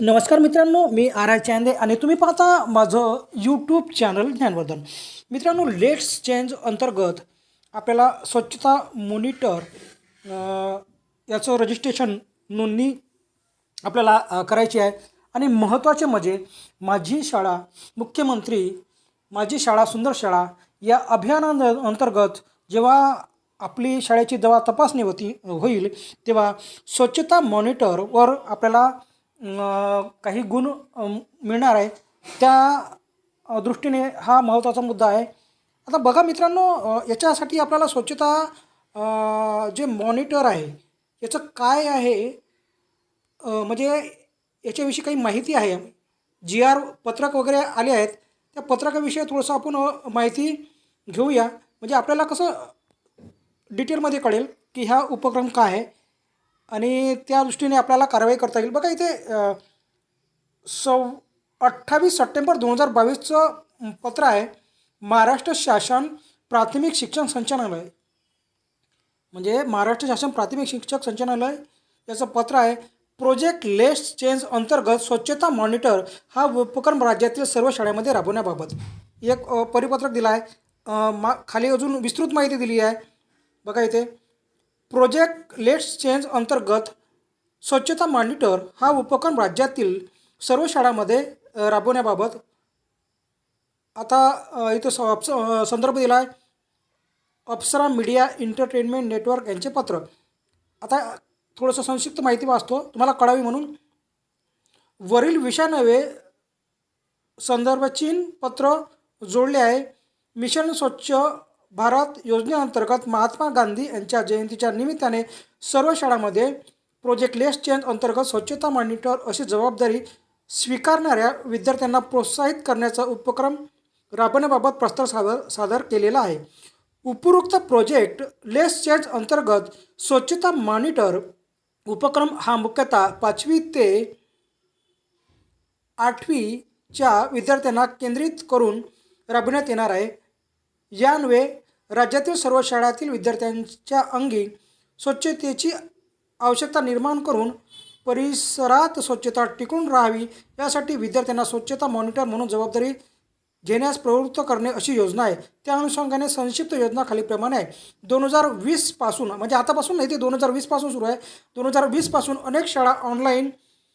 नमस्कार मित्रांनो मी R I Chande आणि तुम्ही पाहता माझं यूट्यूब चॅनल ज्ञानवर्धन. मित्रांनो लेट्स चेंज अंतर्गत आपल्याला स्वच्छता मॉनिटर याचं रजिस्ट्रेशन नोंदणी आपल्याला करायची आहे. आणि महत्त्वाचे म्हणजे माझी शाळा मुख्यमंत्री माझी शाळा सुंदर शाळा या अभियाना अंतर्गत जेव्हा आपली शाळेची जेव्हा तपासणी होती होईल तेव्हा स्वच्छता मॉनिटरवर आपल्याला काही गुण मिळणार आहे त्या दृष्टीने हा महत्त्वाचा मुद्दा आहे. आता बघा मित्रांनो याच्यासाठी आपल्याला स्वच्छता जे मॉनिटर आहे याचं काय आहे? म्हणजे याच्याविषयी काही माहिती आहे? जी आर पत्रक वगैरे आले आहेत. त्या पत्रकाविषयी थोडंसं आपण माहिती घेऊया. म्हणजे आपल्याला कसं डिटेलमध्ये कळेल की हा उपक्रम काय आहे. आणि त्या दृष्टीने आपल्याला कारवाई करता येईल. बघा इथे सव अठ्ठावीस सप्टेंबर दोन हजार बावीसचं पत्र आहे महाराष्ट्र शासन प्राथमिक शिक्षण संचालनालय. म्हणजे महाराष्ट्र शासन प्राथमिक शिक्षक संचालनालय याचं पत्र आहे प्रोजेक्ट लेस चेंज अंतर्गत स्वच्छता मॉनिटर हा उपक्रम राज्यातील सर्व शाळेमध्ये राबवण्याबाबत. एक परिपत्रक दिलं आहे. मा खाली अजून विस्तृत माहिती दिली आहे. बघा इथे प्रोजेक्ट लेट्स चेंज अंतर्गत स्वच्छता मॉनिटर हा उपक्रम राज्यातील सर्व शाळांमध्ये राबवण्याबाबत आता इथं स अप्स- संदर्भ दिला आहे. अप्सरा मीडिया एंटरटेनमेंट नेटवर्क यांचे पत्र. आता थोडंसं संक्षिप्त माहिती वाचतो. तुम्हाला कळावी म्हणून. वरील विषयानवे संदर्भचीन पत्र जोडले आहे. मिशन स्वच्छ भारत योजनेअंतर्गत महात्मा गांधी यांच्या जयंतीच्या निमित्ताने सर्व शाळांमध्ये प्रोजेक्ट लेस चेंज अंतर्गत स्वच्छता मॉनिटर अशी जबाबदारी स्वीकारणाऱ्या विद्यार्थ्यांना प्रोत्साहित करण्याचा उपक्रम राबवण्याबाबत प्रस्ताव सादर सादर केलेला आहे. उपरोक्त प्रोजेक्ट लेस चेंज अंतर्गत स्वच्छता मॉनिटर उपक्रम हा मुख्यतः पाचवी ते आठवीच्या विद्यार्थ्यांना केंद्रित करून राबविण्यात येणार आहे. यान्वे राज्यातील सर्व शाळातील विद्यार्थ्यांच्या अंगी स्वच्छतेची आवश्यकता निर्माण करून परिसरात स्वच्छता टिकून राहावी यासाठी विद्यार्थ्यांना स्वच्छता मॉनिटर म्हणून जबाबदारी घेण्यास प्रवृत्त करणे अशी योजना आहे. त्या अनुषंगाने संक्षिप्त योजना खालीप्रमाणे आहे. दोन हजार वीसपासून म्हणजे आतापासून नाही ते दोन हजार वीसपासून सुरू आहे. दोन हजार वीसपासून अनेक शाळा ऑनलाईन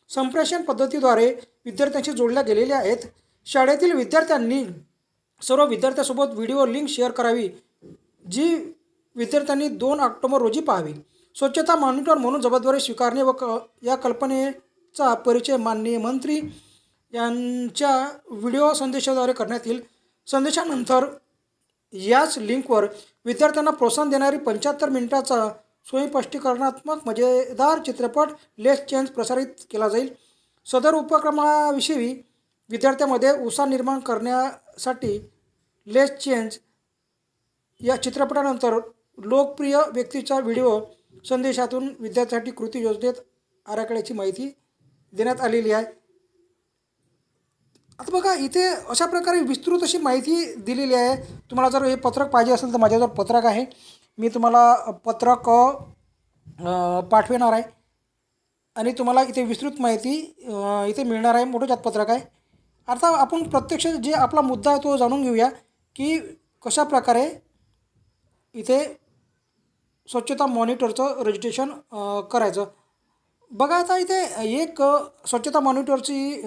संप्रेषण पद्धतीद्वारे विद्यार्थ्यांशी जोडल्या गेलेल्या आहेत. शाळेतील विद्यार्थ्यांनी सर्व विद्यार्थ्यांसोबत व्हिडिओ लिंक शेअर करावी जी विद्यार्थ्यांनी दोन ऑक्टोबर रोजी पाहावी. स्वच्छता मॉनिटर म्हणून जबाबदारी स्वीकारणे व क या कल्पनेचा परिचय माननीय मंत्री यांच्या व्हिडिओ संदेशाद्वारे करण्यात येईल. संदेशानंतर याच लिंकवर विद्यार्थ्यांना प्रोत्साहन देणारी पंच्याहत्तर मिनिटाचा स्वयंस्पष्टीकरणात्मक मजेदार चित्रपट लेस चेंज प्रसारित केला जाईल. सदर उपक्रमाविषयी विद्यार्थ्यांमध्ये उत्साह निर्माण करण्या साठी लेस चेंज या चित्रपटानंतर लोकप्रिय व्यक्तीचा व्हिडिओ संदेशातून विद्यार्थ्यांसाठी कृती योजनेत आराखड्याची माहिती देण्यात आलेली आहे. आता बघा इथे अशा प्रकारे विस्तृत अशी माहिती दिलेली आहे. तुम्हाला जर हे पत्रक पाहिजे असेल तर माझ्याजवळ पत्रक आहे. मी तुम्हाला पत्रक पाठविणार आहे. आणि तुम्हाला इथे विस्तृत माहिती इथे मिळणार आहे. मोठं जात पत्रक आहे. आता आपण प्रत्यक्ष जे आपला मुद्दा आहे तो जाणून घेऊया की कशा प्रकारे इथे स्वच्छता मॉनिटरचं रजिस्ट्रेशन करायचं. बघा आता इथे एक स्वच्छता मॉनिटरची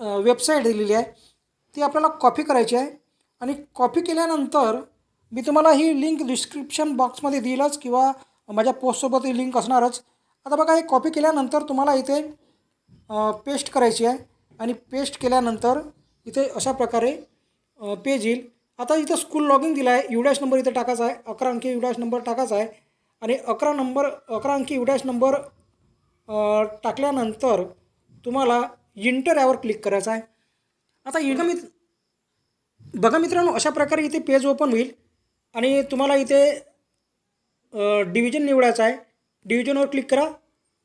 वेबसाईट दिलेली आहे. ती आपल्याला कॉपी करायची आहे. आणि कॉपी केल्यानंतर मी तुम्हाला ही लिंक डिस्क्रिप्शन बॉक्समध्ये देईलच किंवा माझ्या पोस्टसोबत ही लिंक असणारच. आता बघा हे कॉपी केल्यानंतर तुम्हाला इथे पेस्ट करायची आहे. आणि पेस्ट केल्यानंतर इथे अशा प्रकारे पेज येईल. आता इथं स्कूल लॉगिंग दिला आहे युडॅश नंबर इथे टाकायचा आहे. अकरा अंकी युडॅश नंबर टाकायचा आहे. आणि अकरा नंबर अकरा अंकी युडॅश नंबर टाकल्यानंतर तुम्हाला इंटर यावर क्लिक करायचं आहे. आता इंटर मित बघा मित्रांनो अशा प्रकारे इथे पेज ओपन होईल. आणि तुम्हाला इथे डिव्हिजन निवडायचं आहे. डिव्हिजनवर क्लिक करा.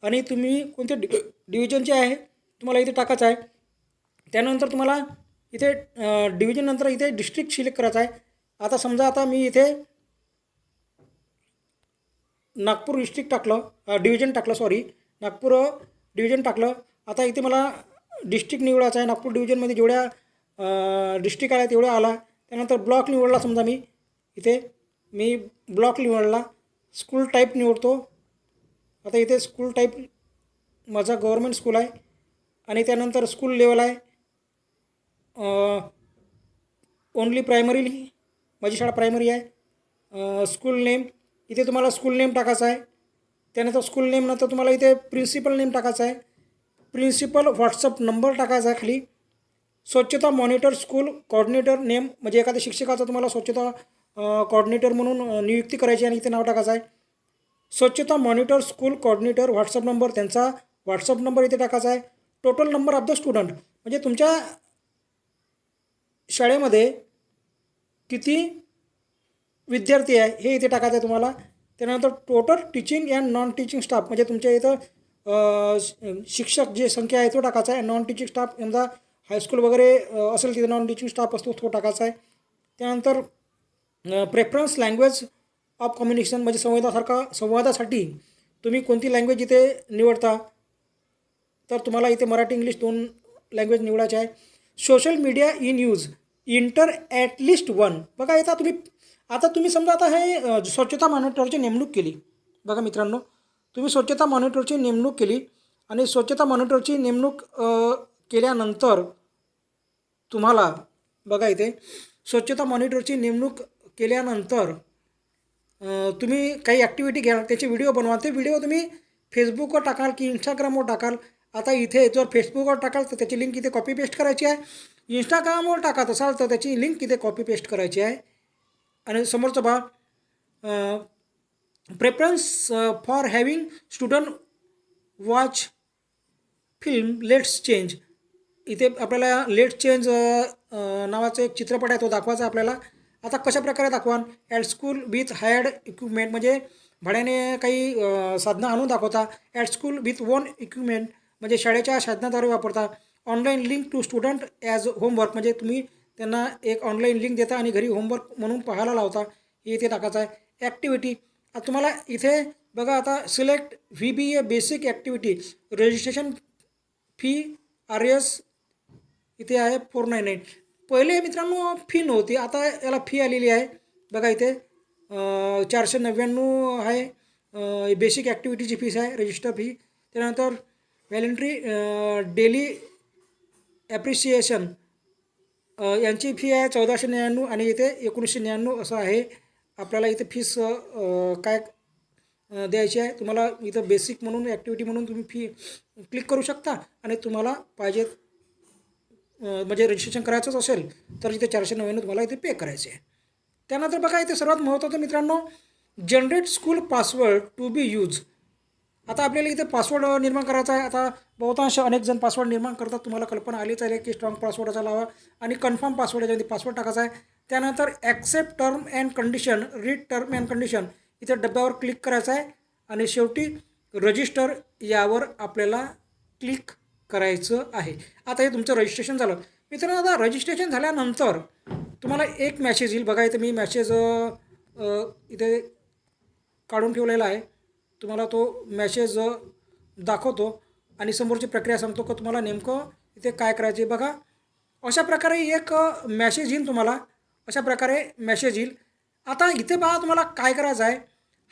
आणि तुम्ही कोणते डि डिव्हिजनचे आहे तुम्हाला इथे टाकायचं आहे. त्यानंतर तुम्हाला इथे डिव्हिजननंतर इथे डिस्ट्रिक्ट सिलेक्ट करायचं आहे. आता समजा आता मी इथे नागपूर डिस्ट्रिक्ट टाकलं डिव्हिजन टाकलं सॉरी नागपूर डिव्हिजन टाकलं. आता इथे मला डिस्ट्रिक्ट निवडायचा आहे. नागपूर डिव्हिजनमध्ये जेवढ्या डिस्ट्रिक्ट आल्या तेवढ्या आला. त्यानंतर ब्लॉक निवडला समजा मी. इथे मी ब्लॉक निवडला. स्कूल टाईप निवडतो. आता इथे स्कूल टाईप माझा गव्हर्मेंट स्कूल आहे. आणि त्यानंतर स्कूल लेवल आहे. ओनली प्रायमरी माझी शाळा प्रायमरी आहे. स्कूल नेम इथे तुम्हाला स्कूल नेम टाकायचा आहे. त्यानंतर स्कूल नेम नंतर तुम्हाला इथे प्रिन्सिपल नेम टाकायचा आहे. प्रिन्सिपल व्हॉट्सअप नंबर टाकायचा आहे खाली. स्वच्छता मॉनिटर स्कूल कॉर्डिनेटर नेम म्हणजे एखाद्या शिक्षकाचा तुम्हाला स्वच्छता कॉर्डिनेटर म्हणून नियुक्ती करायची आणि इथे नाव टाकायचं आहे. स्वच्छता monitor school coordinator WhatsApp number त्यांचा व्हॉट्सअप नंबर इथे टाकायचा आहे. Total number of the student म्हणजे तुमच्या शाळेमध्ये किती विद्यार्थी आहे हे इथे टाकायचं आहे तुम्हाला. त्यानंतर total teaching and non teaching staff म्हणजे तुमच्या इथं शिक्षक जे संख्या आहे तो टाकायचा आहे. नॉन टीचिंग स्टाफ समजा हायस्कूल वगैरे असेल तिथे नॉन टीचिंग स्टाफ असतो तो टाकायचा आहे. त्यानंतर प्रेफरन्स लँग्वेज ऑफ कम्युनिकेशन म्हणजे संवादासारखा संवादासाठी तुम्ही कोणती लँग्वेज इथे निवडता? तर तुम्हाला इथे मराठी इंग्लिश दोन लँग्वेज निवडायचे आहे. Social media in use enter at least one बघा आता तुम्ही आता तुम्ही समजा आता हे स्वच्छता मॉनिटरची नेमणूक केली. बघा मित्रांनो तुम्ही स्वच्छता मॉनिटरची नेमणूक केली आणि स्वच्छता मॉनिटरची नेमणूक केल्यानंतर तुम्हाला बघा इथे स्वच्छता मॉनिटरची नेमणूक केल्यानंतर तुम्ही काही ॲक्टिव्हिटी घ्याल त्याचे व्हिडिओ बनवा. ते व्हिडिओ तुम्ही फेसबुकवर टाकाल की इंस्टाग्रामवर टाकाल आता इथे जर फेसबुकवर टाकाल तर त्याची लिंक इथे कॉपी पेस्ट करायची आहे. इंस्टाग्रामवर टाकत असाल तर त्याची लिंक इथे कॉपी पेस्ट करायची आहे. आणि समोरचं बा preference for having student watch film let's change इथे आपल्याला लेट चेंज नावाचं एक चित्रपट आहे तो दाखवायचा आपल्याला. आता कशा प्रकारे दाखवाल? At school with hired equipment म्हणजे भाड्याने काही साधनं आणून दाखवता. At school with one equipment म्हणजे शाळेच्या साधनाद्वारे वापरता. Online link to student as homework म्हणजे तुम्ही त्यांना एक ऑनलाईन लिंक देता आणि घरी होमवर्क म्हणून पाहायला लावता. हे इथे टाकायचं आहे. ॲक्टिव्हिटी आता तुम्हाला इथे बघा आता select V B A basic activity registration fee R S इथे आहे फोर नाईन नाईन पहिले मित्रांनो फी नव्हती. आता याला फी आलेली आहे. बघा इथे चारशे नव्याण्णव आहे. बेसिक ॲक्टिव्हिटीची फीस आहे. रजिस्टर फी त्यानंतर व्हॅलेंट्री डेली ॲप्रिशिएशन यांची फी आहे चौदाशे नव्याण्णव आणि इथे एकोणीसशे न्याण्णव असं आहे. आपल्याला इथे फीस uh, काय uh, द्यायची आहे? तुम्हाला इथं बेसिक म्हणून ॲक्टिव्हिटी म्हणून तुम्ही फी क्लिक करू शकता आणि तुम्हाला पाहिजे uh, म्हणजे रजिस्ट्रेशन करायचंच असेल तर इथे चारशे नव्याण्णव तुम्हाला इथे पे करायचे आहे. त्यानंतर बघा इथे सर्वात महत्त्वाचं मित्रांनो generate school password to be use आता आपल्याला इथे पासवर्ड निर्माण करायचा आहे. आता बहुतांश अनेक जण पासवर्ड निर्माण करतात. तुम्हाला कल्पना आलीच आहे की स्ट्रॉंग पासवर्डाचा लावा आणि कन्फर्म पासवर्ड याच्यामध्ये पासवर्ड टाकायचा आहे. त्यानंतर accept term and condition read term and condition इथे डब्यावर क्लिक करायचं आहे. आणि शेवटी रजिस्टर यावर आपल्याला क्लिक करायचं आहे. आता हे तुमचं रजिस्ट्रेशन झालं. मित्रांनो आता रजिस्ट्रेशन झाल्यानंतर तुम्हाला एक मॅसेज येईल. बघा इथे मी मॅसेज इथे काढून ठेवलेला आहे. तुम्हाला तो मॅसेज दाखवतो आणि समोरची प्रक्रिया सांगतो का तुम्हाला नेमकं इथे काय करायचे बघा. अशा प्रकारे एक मॅसेज येईल तुम्हाला. अशा प्रकारे मॅसेज येईल. आता इथे बघा तुम्हाला काय करायचं आहे.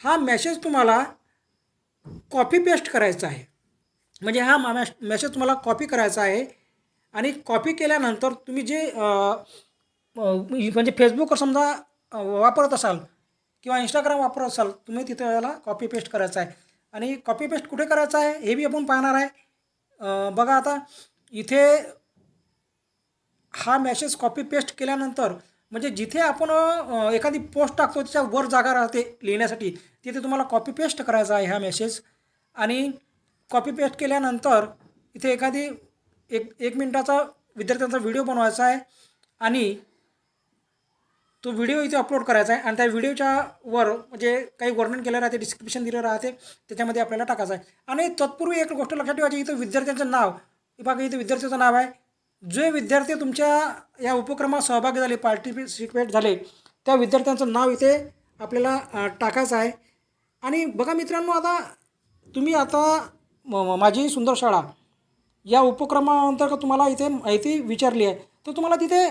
हा मॅसेज तुम्हाला कॉपी पेस्ट करायचा आहे. म्हणजे हा मा मॅसेज तुम्हाला कॉपी करायचा आहे. आणि कॉपी केल्यानंतर तुम्ही जे म्हणजे फेसबुकवर समजा वापरत असाल किंवा इंस्टाग्राम वापरत असाल तुम्ही तिथं याला कॉपी पेस्ट करायचं आहे. आणि कॉपी पेस्ट कुठे करायचं आहे हे बी आपण पाहणार आहे. बघा आता इथे हा मेसेज कॉपी पेस्ट केल्यानंतर म्हणजे जिथे आपण एखादी पोस्ट टाकतो त्याच्या वर जागा राहते लिहिण्यासाठी तिथे तुम्हाला कॉपी पेस्ट करायचा आहे हा मेसेज आणि कॉपी पेस्ट केल्यानंतर इथे एखादी एक एक मिनटाचा विद्यार्थ्यांचा व्हिडिओ बनवायचा आहे. आणि तो व्हिडिओ इथे अपलोड करायचा आहे. आणि त्या व्हिडिओच्या वर म्हणजे काही वर्णन केलं राहते डिस्क्रिप्शन दिलं राहते त्याच्यामध्ये आपल्याला टाकायचं आहे. आणि तत्पूर्वी एक गोष्ट लक्षात ठेवायची इथं विद्यार्थ्यांचं नाव. हे बघा इथे विद्यार्थ्याचं नाव आहे. जे विद्यार्थी तुमच्या या उपक्रमात सहभागी झाले पार्टिसिपेट झाले त्या विद्यार्थ्यांचं नाव इथे आपल्याला टाकायचं आहे. आणि बघा मित्रांनो आता तुम्ही आता म- माझी सुंदर शाळा या उपक्रमाअंतर्गत तुम्हाला इथे माहिती विचारली आहे. तर तुम्हाला तिथे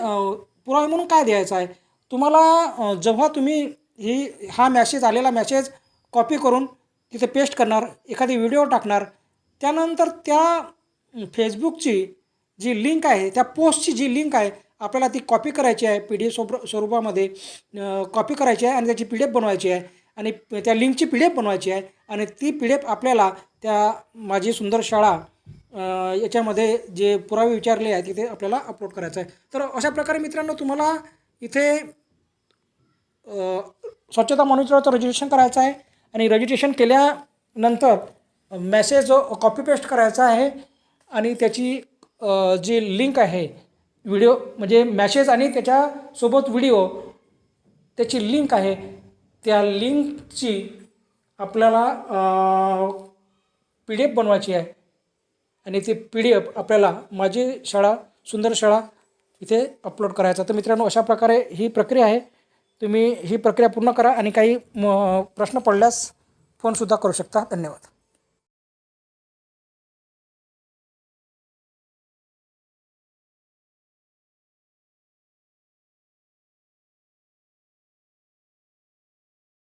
पुरावे म्हणून काय द्यायचं आहे? तुम्हाला जेव्हा तुम्ही ही हा मॅसेज आलेला मॅसेज कॉपी करून तिथे पेस्ट करणार एखादी व्हिडिओ टाकणार त्यानंतर त्या फेसबुकची जी लिंक आहे त्या पोस्टची जी लिंक आहे आपल्याला ती कॉपी करायची आहे पी डी एफ स्वरूपामध्ये कॉपी करायची आहे आणि त्याची पी डी एफ बनवायची आहे आणि त्या लिंकची पी डी एफ बनवायची आहे आणि ती पी डी एफ आपल्याला त्या माझी सुंदर शाळा याच्यामध्ये जे पुरावे विचारले आहेत तिथे आपल्याला अपलोड करायचं आहे. तर अशा प्रकारे मित्रांनो तुम्हाला इथे स्वच्छता मॉनिटरचं रजिस्ट्रेशन करायचं आहे आणि रजिस्ट्रेशन केल्यानंतर मेसेज कॉपी पेस्ट करायचा आहे आणि त्याची जी लिंक आहे व्हिडिओ म्हणजे मॅसेज आणि त्याच्यासोबत व्हिडिओ त्याची लिंक आहे. त्या लिंकची आपल्याला पी डी एफ बनवायची आहे. आणि ती पी डी एफ आपल्याला माझी शाळा सुंदर शाळा इथे अपलोड करायचा. तर मित्रांनो अशा प्रकारे ही प्रक्रिया आहे. तुम्ही ही प्रक्रिया पूर्ण करा आणि काही म प्रश्न पडल्यास फोनसुद्धा करू शकता. धन्यवाद.